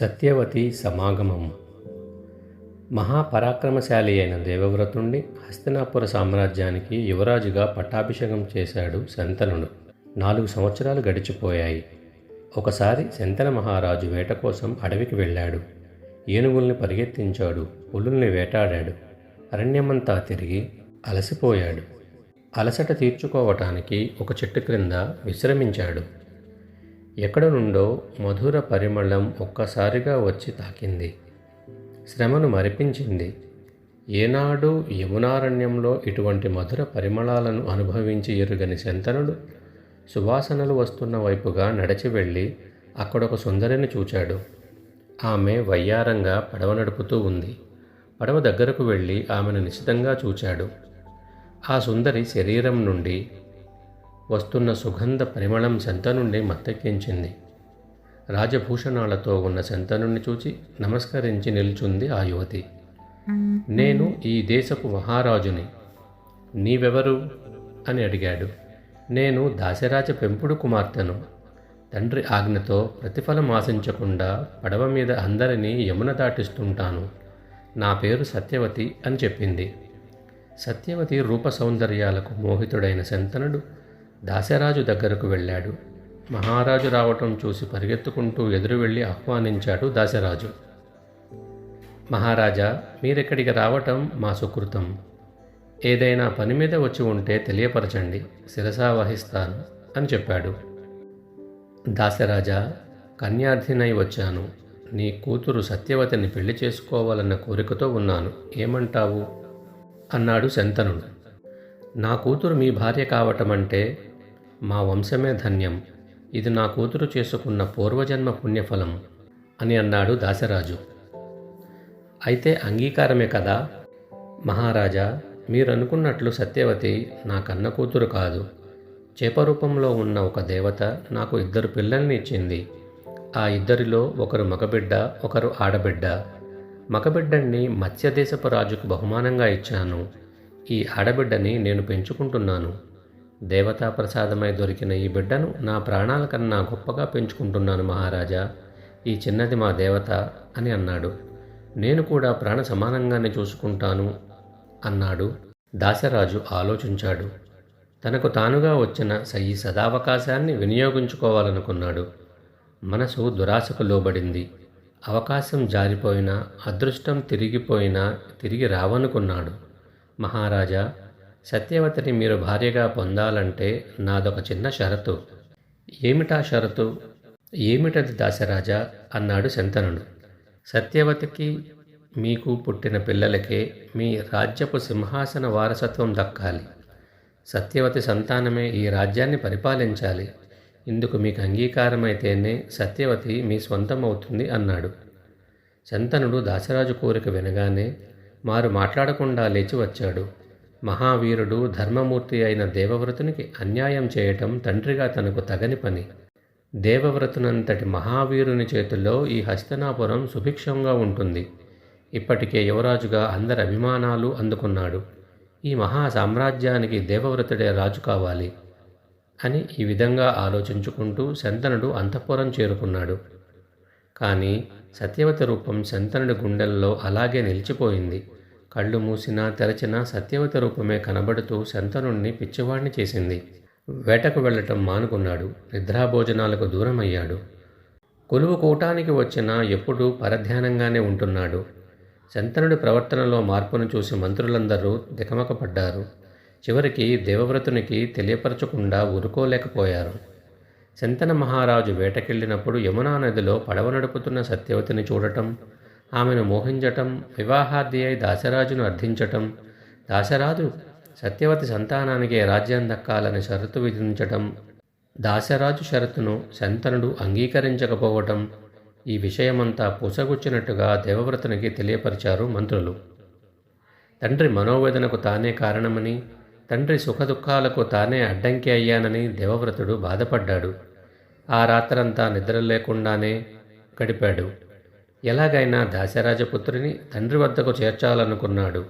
సత్యవతి సమాగమం. మహాపరాక్రమశాలి అయిన దేవవ్రతుణ్ణి హస్తినాపుర సామ్రాజ్యానికి యువరాజుగా పట్టాభిషేకం చేశాడు శంతనుడు. నాలుగు సంవత్సరాలు గడిచిపోయాయి. ఒకసారి శంతన మహారాజు వేట కోసం అడవికి వెళ్ళాడు. ఏనుగుల్ని పరిగెత్తించాడు పులుల్ని వేటాడాడు. అరణ్యమంతా తిరిగి అలసిపోయాడు. అలసట తీర్చుకోవటానికి ఒక చెట్టు క్రింద విశ్రమించాడు. ఎక్కడ నుండో మధుర పరిమళం ఒక్కసారిగా వచ్చి తాకింది. శ్రమను మరిపించింది. ఏనాడు యమునారణ్యంలో ఇటువంటి మధుర పరిమళాలను అనుభవించి ఎరుగని శంతనుడు సువాసనలు వస్తున్న వైపుగా నడిచి వెళ్ళి అక్కడొక సుందరిని చూచాడు. ఆమె వయ్యారంగా పడవ నడుపుతూ ఉంది. పడవ దగ్గరకు వెళ్ళి ఆమెను నిశితంగా చూచాడు. ఆ సుందరి శరీరం నుండి వస్తున్న సుగంధ పరిమళం శంతనుండి మత్తెక్కించింది. రాజభూషణాలతో ఉన్న శంతనుణ్ణి చూచి నమస్కరించి నిల్చుంది ఆ యువతి. నేను ఈ దేశపు మహారాజుని. నీవెవరు? అని అడిగాడు. నేను దాశరాజ పెంపుడు కుమార్తెను. తండ్రి ఆజ్ఞతో ప్రతిఫలం ఆశించకుండా పడవ మీద అందరినీ యమున దాటిస్తుంటాను. నా పేరు సత్యవతి అని చెప్పింది. సత్యవతి రూప సౌందర్యాలకు మోహితుడైన శంతనుడు దాసరాజు దగ్గరకు వెళ్ళాడు. మహారాజు రావటం చూసి పరిగెత్తుకుంటూ ఎదురు వెళ్ళి ఆహ్వానించాడు దాసరాజు మహారాజా మీరెక్కడికి రావటం మా సుకృతం. ఏదైనా పని మీద వచ్చి ఉంటే తెలియపరచండి శిరసా వహిస్తాను అని చెప్పాడు. దాసరాజా కన్యార్థినై వచ్చాను. నీ కూతురు సత్యవతిని పెళ్ళి చేసుకోవాలన్న కోరికతో ఉన్నాను. ఏమంటావు? అన్నాడు శంతనుడు. నా కూతురు మీ భార్య కావటం అంటే మా వంశమే ధన్యం. ఇది నా కూతురు చేసుకున్న పూర్వజన్మ పుణ్యఫలం అని అన్నాడు దాసరాజు. అయితే అంగీకారమే కదా? మహారాజా మీరు అనుకున్నట్లు సత్యవతి నా కన్న కూతురు కాదు. చేపరూపంలో ఉన్న ఒక దేవత నాకు ఇద్దరు పిల్లల్ని ఇచ్చింది. ఆ ఇద్దరిలో ఒకరు మగబిడ్డ ఒకరు ఆడబిడ్డ. మగబిడ్డని మత్స్యదేశపు రాజుకు బహుమానంగా ఇచ్చాను. ఈ ఆడబిడ్డని నేను పెంచుకుంటున్నాను. దేవతా ప్రసాదమై దొరికిన ఈ బిడ్డను నా ప్రాణాల కన్నా గొప్పగా పెంచుకుంటున్నాను మహారాజా. ఈ చిన్నది మా దేవత అని అన్నాడు. నేను కూడా ప్రాణ సమానంగానే చూసుకుంటాను అన్నాడు. దాసరాజు ఆలోచించాడు. తనకు తానుగా వచ్చిన ఈ సదావకాశాన్ని వినియోగించుకోవాలనుకున్నాడు. మనసు దురాశకు లోబడింది. అవకాశం జారిపోయినా అదృష్టం తిరిగిపోయినా తిరిగి రావనుకున్నాడు. మహారాజా సత్యవతిని మీరు భార్యగా పొందాలంటే నాదొక చిన్న షరతు. ఏమిటా షరతు? ఏమిటది దాసరాజా అన్నాడు శంతనుడు. సత్యవతికి మీకు పుట్టిన పిల్లలకే మీ రాజ్యపు సింహాసన వారసత్వం దక్కాలి. సత్యవతి సంతానమే ఈ రాజ్యాన్ని పరిపాలించాలి. ఇందుకు మీకు అంగీకారమైతేనే సత్యవతి మీ స్వంతం అవుతుంది అన్నాడు. శంతనుడు దాసరాజు కోరిక వినగానే మారు మాట్లాడకుండా లేచి వచ్చాడు. మహావీరుడు ధర్మమూర్తి అయిన దేవవ్రతునికి అన్యాయం చేయటం తండ్రిగా తనకు తగని పని. దేవవ్రతునంతటి మహావీరుని చేతుల్లో ఈ హస్తనాపురం సుభిక్షంగా ఉంటుంది. ఇప్పటికే యువరాజుగా అందరి అభిమానాలు అందుకున్నాడు. ఈ మహా సామ్రాజ్యానికి దేవవ్రతుడే రాజు కావాలి అని ఈ విధంగా ఆలోచించుకుంటూ శంతనుడు అంతఃపురం చేరుకున్నాడు. కానీ సత్యవతి రూపం శంతనుడి గుండెల్లో అలాగే నిలిచిపోయింది. కళ్ళు మూసినా తెరచినా సత్యవతి రూపమే కనబడుతూ శంతనుణ్ణి పిచ్చివాణ్ణి చేసింది. వేటకు వెళ్ళటం మానుకున్నాడు. నిద్రాభోజనాలకు దూరమయ్యాడు. కొలువు కూటానికి వచ్చినా ఎప్పుడూ పరధ్యానంగానే ఉంటున్నాడు. శంతనుడి ప్రవర్తనలో మార్పును చూసి మంత్రులందరూ దికమకపడ్డారు. చివరికి దేవవ్రతునికి తెలియపరచకుండా ఊరుకోలేకపోయారు. శంతన మహారాజు వేటకెళ్ళినప్పుడు యమునా నదిలో పడవ నడుపుతున్న సత్యవతిని చూడటం ఆమెను మోహించటం వివాహాది అయి దాసరాజును అర్థించటం దాసరాజు సత్యవతి సంతానానికే రాజ్యం దక్కాలని షరతు విధించటం దాసరాజు షరతును శంతనుడు అంగీకరించకపోవటం ఈ విషయమంతా పూసగుచ్చినట్టుగా దేవవ్రతునికి తెలియపరిచారు మంత్రులు. తండ్రి మనోవేదనకు తానే కారణమని తండ్రి సుఖదుఖాలకు తానే అడ్డంకి అయ్యానని దేవవ్రతుడు బాధపడ్డాడు. ఆ రాత్రంతా నిద్ర లేకుండానే గడిపాడు. ఎలాగైనా దాశరాజపుత్రిని తండ్రి వద్దకు చేర్చాలనుకున్నాడు.